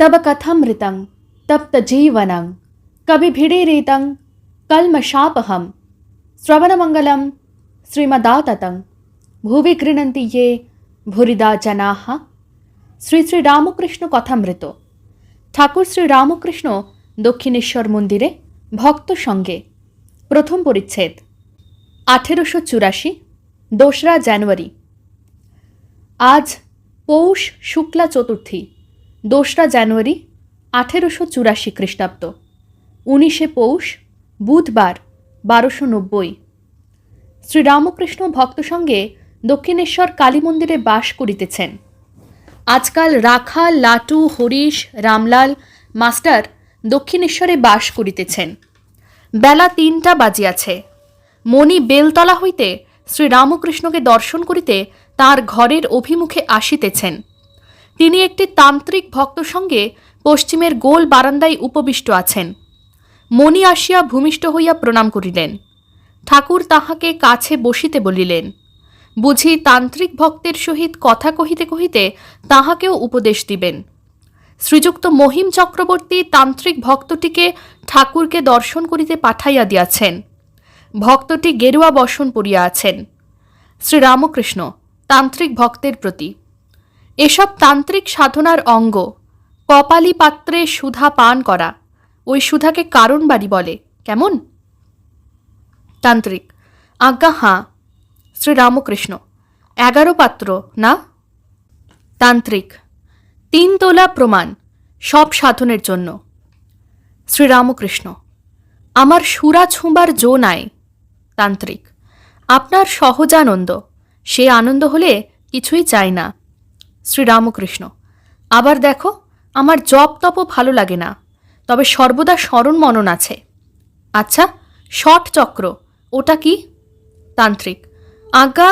तब कथमृतं तप्तजीवनं कविभिडिरीतं कल्मषापहं श्रवणमङ्गलं श्रीमदाततं ভুবি গৃণন্তি ইয়ে ভুরিদা জানাহা শ্রী শ্রী রামকৃষ্ণ কথামৃত ঠাকুর শ্রী রামকৃষ্ণ দক্ষিণেশ্বর মন্দিরে ভক্ত সঙ্গে প্রথম পরিচ্ছেদ আঠেরোশো চুরাশি দোসরা জানুয়ারি আজ পৌষ শুক্লা চতুর্থী দোসরা জানুয়ারি আঠেরোশো চুরাশি খ্রিস্টাব্দ, উনিশে পৌষ, বুধবার বারোশো নব্বই। শ্রীরামকৃষ্ণ ভক্ত সঙ্গে দক্ষিণেশ্বর কালী মন্দিরে বাস করিতেছেন। আজকাল রাখাল লাটু, হরিশ, রামলাল মাস্টার দক্ষিণেশ্বরে বাস করিতেছেন। বেলা তিনটা বাজিয়াছে। মণি বেলতলা হইতে শ্রীরামকৃষ্ণকে দর্শন করিতে তার ঘরের অভিমুখে আসিতেছেন। তিনি একটি তান্ত্রিক ভক্ত সঙ্গে পশ্চিমের গোল বারান্দায় উপবিষ্ট আছেন। মণি আসিয়া ভূমিষ্ঠ হইয়া প্রণাম করিলেন। ঠাকুর তাহাকে কাছে বসিতে বলিলেন, বুঝি তান্ত্রিক ভক্তের সহিত কথা কহিতে কহিতে তাহাকেও উপদেশ দিবেন। শ্রীযুক্ত মহিম চক্রবর্তী তান্ত্রিক ভক্তটিকে ঠাকুরকে দর্শন করিতে পাঠাইয়া দিয়াছেন। ভক্তটি গেরুয়া বসন পড়িয়া আছেন। শ্রীরামকৃষ্ণ, তান্ত্রিক ভক্তের প্রতি। এসব তান্ত্রিক সাধনার অঙ্গ। কপালি পাত্রে সুধা পান করা। ওই সুধাকে কারণ বাড়ি বলে। কেমন? তান্ত্রিক, আজ্ঞা হাঁ। শ্রীরামকৃষ্ণ, এগারো পাত্র, না? তান্ত্রিক, তিন তোলা প্রমাণ, সব সাধনের জন্য। শ্রীরামকৃষ্ণ, আমার সুরা ছুঁবার জো নাই। তান্ত্রিক, আপনার সহজানন্দ, সে আনন্দ হলে কিছুই চাই না। শ্রীরামকৃষ্ণ। আবার দেখো, আমার জপ তপও ভালো লাগে না, তবে সর্বদা স্মরণ মনন আছে। আচ্ছা ষট চক্র, ওটা কি? তান্ত্রিক। আজ্ঞা,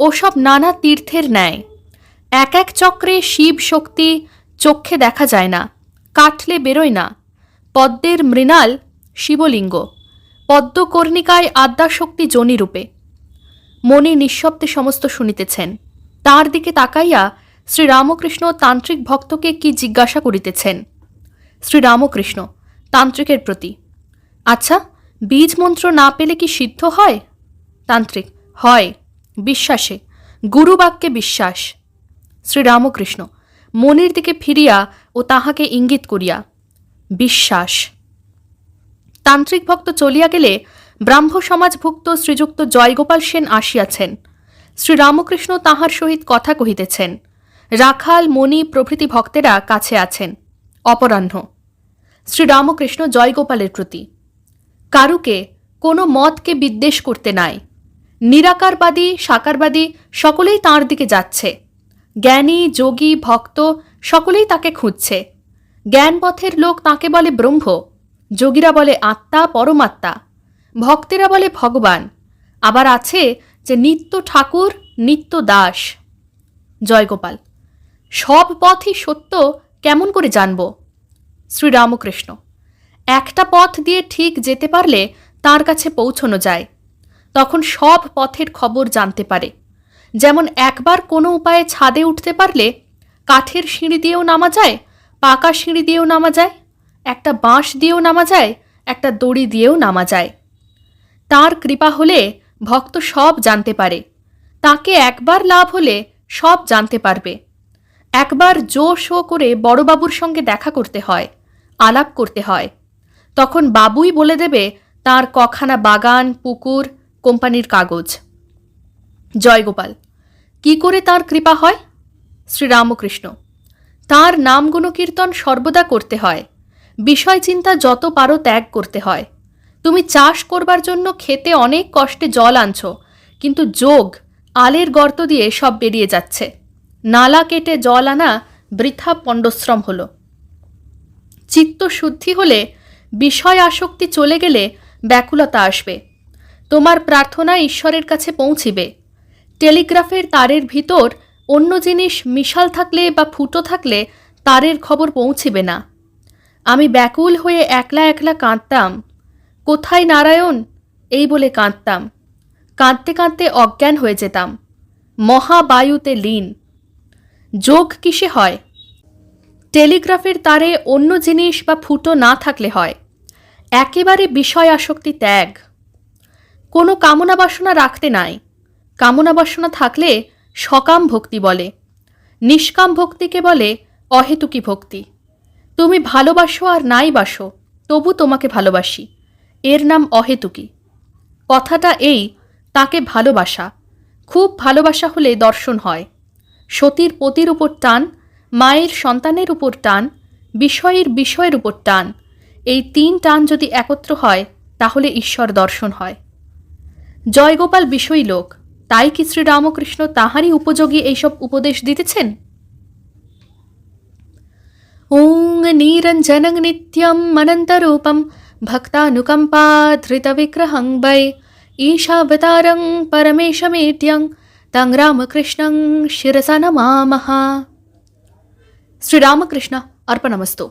ওসব নানা তীর্থের ন্যায়। এক এক চক্রে শিব শক্তি চক্ষে দেখা যায় না কাটলে বেরোয় না। পদ্মের মৃণাল শিবলিঙ্গ, পদ্মকর্ণিকায় আদ্যাশক্তি জনিরূপে মনে নিঃশব্দে সমস্ত শুনিতেছেন। তার দিকে তাকাইয়া শ্রীরামকৃষ্ণ তান্ত্রিক ভক্তকে কি জিজ্ঞাসা করিতেছেন? শ্রীরামকৃষ্ণ, তান্ত্রিকের প্রতি। আচ্ছা বীজ মন্ত্র না পেলে কি সিদ্ধ হয়? তান্ত্রিক, হয়, বিশ্বাসে, গুরুবাক্যে বিশ্বাস। শ্রীরামকৃষ্ণ, মনির দিকে ফিরিয়া ও তাহাকে ইঙ্গিত করিয়া, বিশ্বাস। তান্ত্রিক ভক্ত চলিয়া গেলে ব্রাহ্ম সমাজভুক্ত শ্রীযুক্ত জয়গোপাল সেন আসিয়াছেন। শ্রীরামকৃষ্ণ তাহার সহিত কথা কহিতেছেন রাখাল, মণি প্রভৃতি ভক্তেরা কাছে আছেন। অপরাহ্ন। শ্রীরামকৃষ্ণ জয়গোপালের প্রতি। কারুকে কোনো মতকে বিদ্বেষ করতে নাই। নিরাকারবাদী, সাকারবাদী সকলেই তাঁর দিকে যাচ্ছে। জ্ঞানী, যোগী, ভক্ত সকলেই তাকে খুঁজছে। জ্ঞানপথের লোক তাকে বলে ব্রহ্ম, যোগীরা বলে আত্মা, পরমাত্মা। ভক্তেরা বলে ভগবান। আবার আছে যে নিত্য ঠাকুর, নিত্য দাস। জয়গোপাল। সব পথই সত্য, কেমন করে জানব? শ্রীরামকৃষ্ণ, একটা পথ দিয়ে ঠিক যেতে পারলে তার কাছে পৌঁছনো যায়। তখন সব পথের খবর জানতে পারে। যেমন একবার কোনো উপায়ে ছাদে উঠতে পারলে কাঠের সিঁড়ি দিয়েও নামা যায়, পাকা সিঁড়ি দিয়েও নামা যায়, একটা বাঁশ দিয়েও নামা যায়, একটা দড়ি দিয়েও নামা যায়। তার কৃপা হলে ভক্ত সব জানতে পারে। তাকে একবার লাভ হলে সব জানতে পারবে। একবার জো শো করে বড়বাবুর সঙ্গে দেখা করতে হয়, আলাপ করতে হয়। তখন বাবুই বলে দেবে, তার কখানা বাগান, পুকুর, কোম্পানির কাগজ। জয়গোপাল কি করে তার কৃপা হয়? শ্রীরামকৃষ্ণ, তার নামগুণ কীর্তন সর্বদা করতে হয়। বিষয় চিন্তা যত পারো ত্যাগ করতে হয়। তুমি চাষ করবার জন্য খেতে অনেক কষ্টে জল আনছ, কিন্তু যোগ, আলের গর্ত দিয়ে সব বেরিয়ে যাচ্ছে। নালা কেটে জল আনা বৃথা পণ্ডশ্রম হল। চিত্ত শুদ্ধি হলে বিষয় আসক্তি চলে গেলে ব্যাকুলতা আসবে। তোমার প্রার্থনা ঈশ্বরের কাছে পৌঁছিবে। টেলিগ্রাফের তারের ভিতর অন্য জিনিস মিশাল থাকলে বা ফুটো থাকলে তারের খবর পৌঁছিবে না। আমি ব্যাকুল হয়ে একলা একলা কাঁদতাম। কোথায় নারায়ণ? এই বলে কাঁদতাম। কাঁদতে কাঁদতে অজ্ঞান হয়ে যেতাম। মহাবায়ুতে লীন। যোগ কিসে হয়? টেলিগ্রাফের তারে অন্য জিনিস বা ফুটো না থাকলে হয়। একেবারে বিষয় আসক্তি ত্যাগ। কোনো কামনা বাসনা রাখতে নাই। কামনা বাসনা থাকলে সকাম ভক্তি বলে। নিষ্কাম ভক্তিকে বলে অহেতুকী ভক্তি। তুমি ভালোবাসো আর নাই বাসো, তবু তোমাকে ভালোবাসি। এর নাম অহেতুকী। কথাটা এই, তাকে ভালোবাসা। খুব ভালোবাসা হলে দর্শন হয়। সতীর পতির উপর টান মায়ের সন্তানের উপর টান বিষয়ের বিষয়ের উপর টান এই তিন টান যদি একত্র হয় তাহলে ঈশ্বর দর্শন হয় জয়গোপাল বিষয়ী লোক তাই কি শ্রীরামকৃষ্ণ তাহারই উপযোগী এইসব উপদেশ দিতেছেন ॐ नीरञ्जनं नित्यम् अनन्तरूपं भक्तानुकम्पाधृतविग्रहं वै ईशावतारं परमेशमेत्यं తం రామకృష్ణం శిరస నమామహ శ్రీరామకృష్ణ అర్పణమస్తు